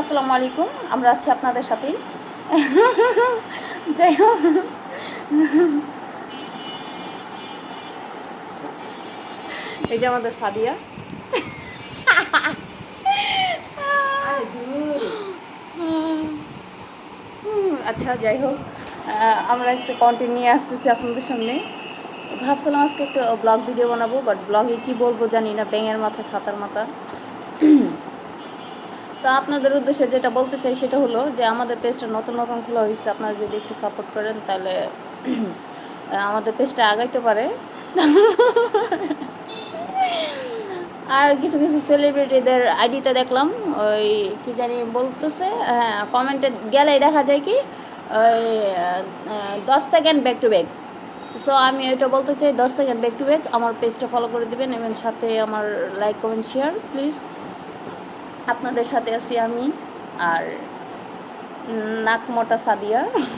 আসসালামু আলাইকুম আমরা আছি আপনাদের সাথেই। যাই হোক। এই যে আমাদের সাদিয়া। হুম, আচ্ছা যাই হোক। আমরা একটা কন্টেন্ট নিয়ে আসতেছি আপনাদের সামনে। ভাবছিলাম আজকে একটা ব্লগ ভিডিও বানাবো বাট ব্লগে কি বলব জানি না ব্যাঙের মাথা ছাতার মাথা। তো আপনাদের উদ্দেশ্যে যেটা বলতে চাই সেটা হলো যে আমাদের পেজটা নতুন নতুন খোলা হয়েছে, আপনারা যদি একটু সাপোর্ট করেন তাহলে আমাদের পেজটা আগাইতে পারে। আর কিছু কিছু সেলিব্রিটিদের আইডিতে দেখলাম, ওই কি জানি বলতেছে হ্যাঁ কমেন্টে গেলেই দেখা যায় কি, ওই দশ second back to back so আমি ওইটা বলতে চাই, দশ সেকেন্ড ব্যাক টু ব্যাক আমার পেজটা ফলো করে দিবেন এবং সাথে আমার লাইক কমেন্ট শেয়ার প্লিজ আপনাদের সাথে আছি আমি আর নাক মোটা সাদিয়া।